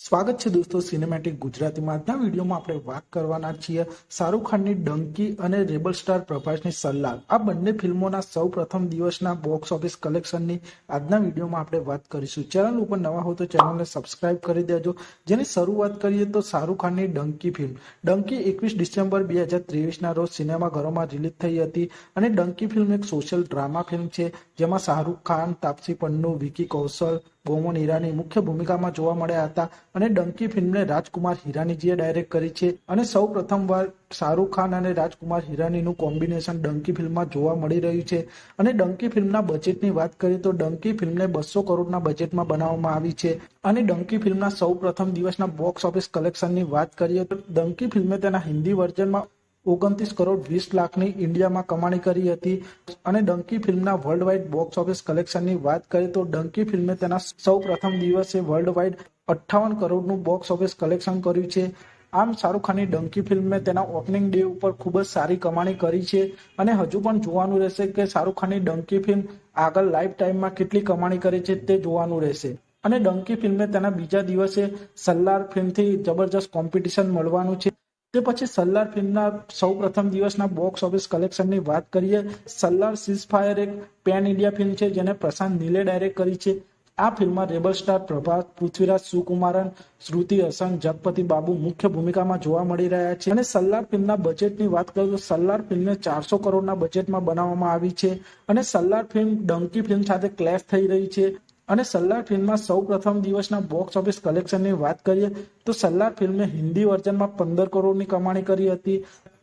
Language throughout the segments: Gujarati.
સ્વાગત છે દોસ્તો સિનેમેટિક ગુજરાતીમાં. આજના વિડીયોમાં આપણે વાત કરવાના છીએ શાહરૂખ ખાનની ડંકી અને રેબલ સ્ટાર પ્રભાસની સલ્લાહ આ બંને ફિલ્મોના સૌ પ્રથમ દિવસના બોક્સ ઓફિસ કલેક્શનની આજના વિડીયોમાં આપણે વાત કરીશું. ચેનલ ઉપર નવા હો તો ચેનલને સબસ્ક્રાઇબ કરી દેજો. જેની શરૂઆત કરીએ તો શાહરૂખ ખાનની ડંકી ફિલ્મ. ડંકી એકવીસ ડિસેમ્બર બે હજાર ત્રેવીસના રોજ સિનેમાઘરોમાં રિલીઝ થઈ હતી અને ડંકી ફિલ્મ એક સોશિયલ ડ્રામા ફિલ્મ છે. જેમાં શાહરૂખ ખાન, તાપસી પન્નુ, વિકી કૌશલ બોમન હિરાની મુખ્ય ભૂમિકામાં જોવા મળ્યા હતા અને ડંકી ફિલ્મને રાજકુમાર હિરાનીજીએ ડાયરેક્ટ કરી છે. અને સૌ પ્રથમવાર શાહરૂખ ખાન અને રાજકુમાર હિરાનીનું કોમ્બિનેશન ડંકી ફિલ્મમાં જોવા મળી રહ્યું છે. અને ડંકી ફિલ્મના બજેટની વાત કરીએ તો ડંકી ફિલ્મને બસો કરોડના બજેટમાં બનાવવામાં આવી છે. અને ડંકી ફિલ્મના સૌ પ્રથમ દિવસના બોક્સ ઓફિસ કલેક્શનની વાત કરીએ તો ડંકી ફિલ્મે તેના હિન્દી વર્ઝનમાં ઓગણત્રીસ કરોડ વીસ લાખની ઇન્ડિયામાં કમાણી કરી હતી. અને ડંકી ફિલ્મના વર્લ્ડ વાઇડ બોક્સ ઓફિસ કલેક્શનની વાત કરીએ તો ડંકી ફિલ્મે તેના સૌ પ્રથમ દિવસે વર્લ્ડ વાઇડ અઠ્ઠાવન કરોડનું બોક્સ ઓફિસ કલેક્શન કર્યું છે. આમ શાહરૂખ ખાનની ડંકી ફિલ્મે તેના ઓપનિંગ ડે ઉપર ખૂબ જ સારી કમાણી કરી છે. અને હજુ પણ જોવાનું રહેશે કે શાહરૂખ ખાનની ડંકી ફિલ્મ આગળ લાઈફ ટાઈમમાં કેટલી કમાણી કરે છે તે જોવાનું રહેશે. અને ડંકી ફિલ્મે તેના બીજા દિવસે સલ્લાર ફિલ્મથી જબરજસ્ત કોમ્પિટિશન મળવાનું છે. તે પછી સલ્લાર ફિલ્મના સૌ પ્રથમ દિવસના બોક્સ ઓફિસ કલેક્શનની વાત કરીએ, સલ્લાર સીઝ ફાયર એક પેન ઇન્ડિયા ફિલ્મ છે જેને પ્રશાંત નીલે ડાયરેક્ટ કરી છે. આ ફિલ્મમાં રેબલ સ્ટાર પ્રભાસ, પૃથ્વીરાજ સુકુમારન, શ્રુતિ હસન, જગપતિ બાબુ મુખ્ય ભૂમિકામાં જોવા મળી રહ્યા છે. અને સલ્લાર ફિલ્મના બજેટની વાત કરીએ તો સલ્લાર ફિલ્મને ચારસો કરોડના બજેટમાં બનાવવામાં આવી છે. અને સલ્લાર ફિલ્મ ડંકી ફિલ્મ સાથે ક્લેશ થઈ રહી છે. અને સલ્લાર ફિલ્મમાં સૌ પ્રથમ દિવસના બોક્સ ઓફિસ કલેક્શનની વાત કરીએ, તો સલ્લાર ફિલ્મે હિન્દી વર્ઝનમાં પંદર કરોડની કમાણી કરી હતી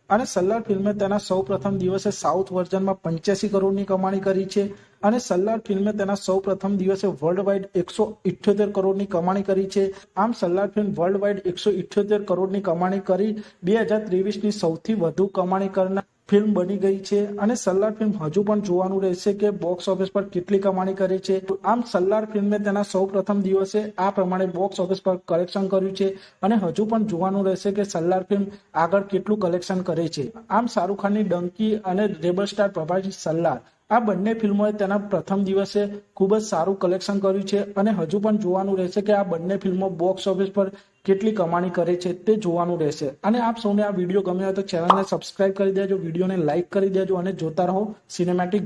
અને સલ્લાર ફિલ્મે તેના સૌ પ્રથમ દિવસે સાઉથ વર્ઝનમાં પંચ્યાસી કરોડની કમાણી કરી છે અને સલ્લાર ફિલ્મે તેના સૌ પ્રથમ દિવસે વર્લ્ડ વાઇડ એકસો ઇઠ્યોતેર કરોડની કમાણી કરી છે. આમ સલ્લાર ફિલ્મ વર્લ્ડ વાઇડ એકસો ઇઠ્યોતેર કરોડની કમાણી કરી બે હજાર ત્રેવીસની સૌથી વધુ કમાણી કરનાર ફિલ્મ બની ગઈ છે અને સલ્લાર ફિલ્મ હજુ પણ જોવાનું રહેશે કે બોક્સ ઓફિસ પર કેટલી કમાણી કરે છે. આમ સલ્લાર ફિલ્મે તેના સૌ પ્રથમ દિવસે આ પ્રમાણે બોક્સ ઓફિસ પર કલેક્શન કર્યું છે અને હજુ પણ જોવાનું રહેશે કે સલ્લાર ફિલ્મ આગળ કેટલું કલેક્શન કરે છે. આમ શાહરૂખ ખાનની ડંકી અને રેબલ સ્ટાર પ્રભાજી સલ્લાર આ બંને ફિલ્મોએ તેના પ્રથમ દિવસે ખૂબ જ સારું કલેક્શન કર્યું છે અને હજુ પણ જોવાનું રહેશે કે આ બંને ફિલ્મો બોક્સ ઓફિસ પર કેટલી કમાણી કરે છે તે જોવાનું રહેશે. અને આપ સૌને આ વીડિયો ગમ્યો હોય તો ચેનલને સબસ્ક્રાઇબ કરી દેજો, વિડીયોને લાઇક કરી દેજો અને જોતા રહો સિનેમેટિક